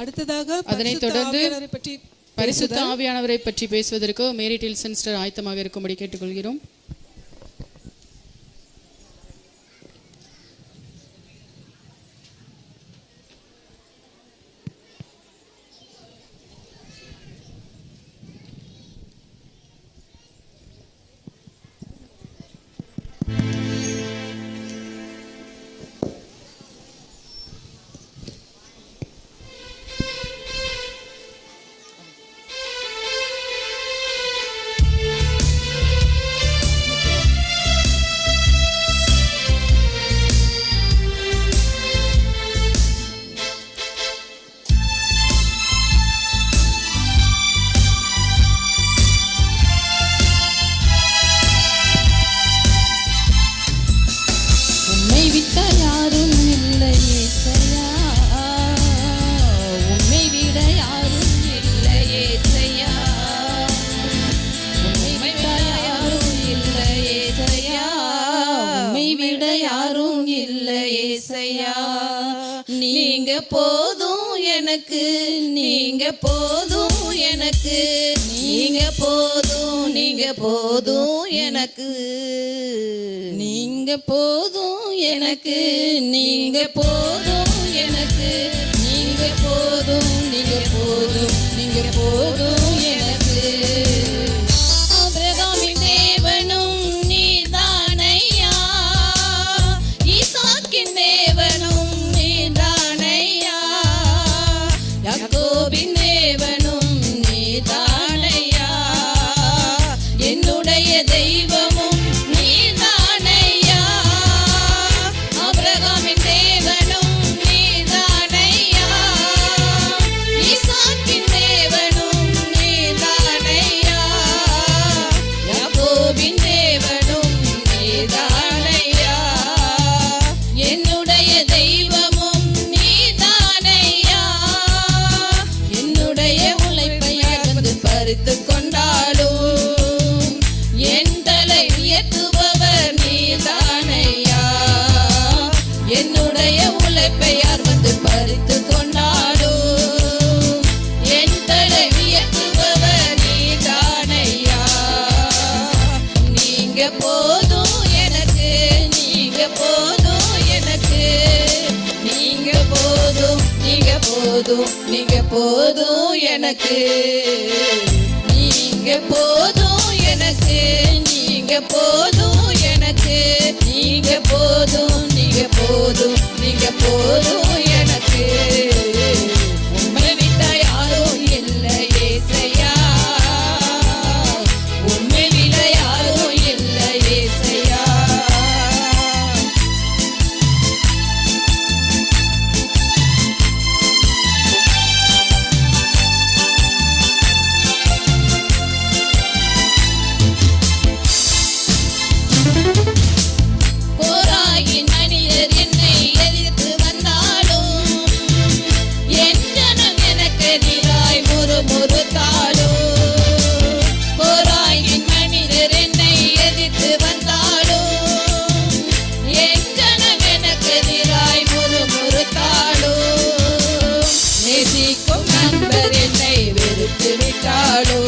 அடுத்ததாக அதனை தொடர்ந்து பற்றி பரிசுத்த ஆவியானவரை பற்றி பேசுவதற்கு மேரிட்டில் சென்ஸ்டர் ஆயத்தமாக இருக்கும்படி கேட்டுக்கொள்கிறோம். போதும் எனக்கு நீங்க போதும் எனக்கு நீங்க போதும் நீங்க போதும் எனக்கு. நீங்க போதும் எனக்கு நீங்க போதும் எனக்கு. போதும் எனக்கு நீங்க போதும் எனக்கு. நீங்க போதும் நீங்க போதும் நீங்க போதும் எனக்கு. நீங்க போதும் எனக்கு நீங்க போதும் எனக்கு. నిలిచాడు